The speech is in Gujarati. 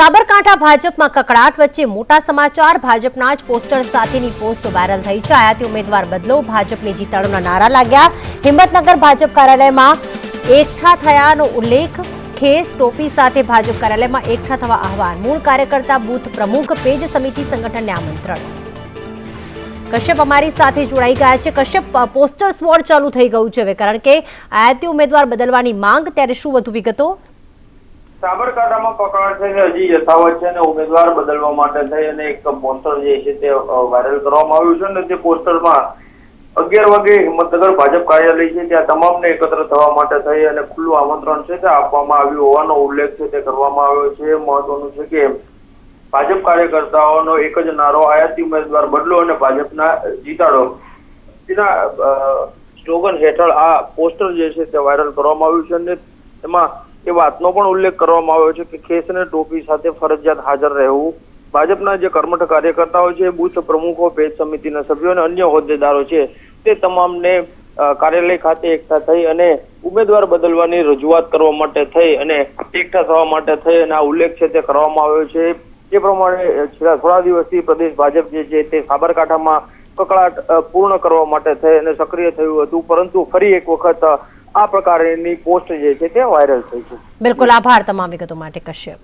સાબરકાંઠા ભાજપમાં કકડાટ વચ્ચે મોટા સમાચાર. ભાજપના જ પોસ્ટર સાથેની પોસ્ટ વાયરલ થઈ છે. આયાતી ઉમેદવાર બદલો. ભાજપની જીતાડોના નારા લાગ્યા. હિંમતનગર ભાજપ કાર્યાલયમાં એકઠા થયાનો ઉલ્લેખ. ખેસ ટોપી સાથે ભાજપ કાર્યાલયમાં એકઠા થવા આહવાન. મૂળ કાર્યકર્તા બૂથ પ્રમુખ પેજ સમિતિ સંગઠનને આમંત્રણ. કશ્યપ અમારી સાથે જોડાઈ ગયા છે. કશ્યપ પોસ્ટર પોસ્ટર્સ વોર ચાલુ થઈ ગયું છે હવે. કારણ કે આયાતી ઉમેદવાર બદલવાની માંગ. ત્યારે શું વધુ વિગતો? સાબરકાંઠામાં પકડાટ થઈને હજી યથાવત છે અને ઉમેદવાર બદલવા માટે થઈ અને એક પોસ્ટર જે છે તે વાયરલ કરવામાં આવ્યું છે અને તે પોસ્ટરમાં અગિયાર વાગે હિંમતનગર ભાજપ કાર્યાલય છે ત્યાં તમામને એકત્ર થવા માટે થઈ અને ખુલ્લું આમંત્રણ છે તે આપવામાં આવ્યું હોવાનો ઉલ્લેખ છે તે કરવામાં આવ્યો છે. મહત્વનું છે કે ભાજપ કાર્યકર્તાઓનો એક જ નારો આયાતી ઉમેદવાર બદલો અને ભાજપના જીતાડો. તેના સ્લોગન હેઠળ આ પોસ્ટર જે છે તે વાયરલ કરવામાં આવ્યું છે અને એમાં એ વાતનો પણ ઉલ્લેખ કરવામાં આવ્યો છે કે અને ટોપી સાથે ફરજિયાત હાજર રહેવું ભાજપના જે કર્મઠ કાર્યકર્તાઓ છે, બુથ પ્રમુખો પેજ સમિતિના સભ્યો અને અન્ય હોદ્દેદારો છે, તે તમામને કાર્યાલય ખાતે એકઠા થઈ અને ઉમેદવાર બદલવાની રજૂઆત કરવા માટે થઈ અને એકઠા થવા માટે થઈ અને આ ઉલ્લેખ છે તે કરવામાં આવ્યો છે. એ પ્રમાણે છેલ્લા થોડા દિવસથી પ્રદેશ ભાજપ જે છે તે સાબરકાંઠામાં કકળાટ પૂર્ણ કરવા માટે થઈ અને સક્રિય થયું હતું, પરંતુ ફરી એક વખત આ પ્રકારની પોસ્ટ જે છે તે વાયરલ થઈ છે. બિલકુલ આભાર તમામ વિગતો માટે, કશ્યપ.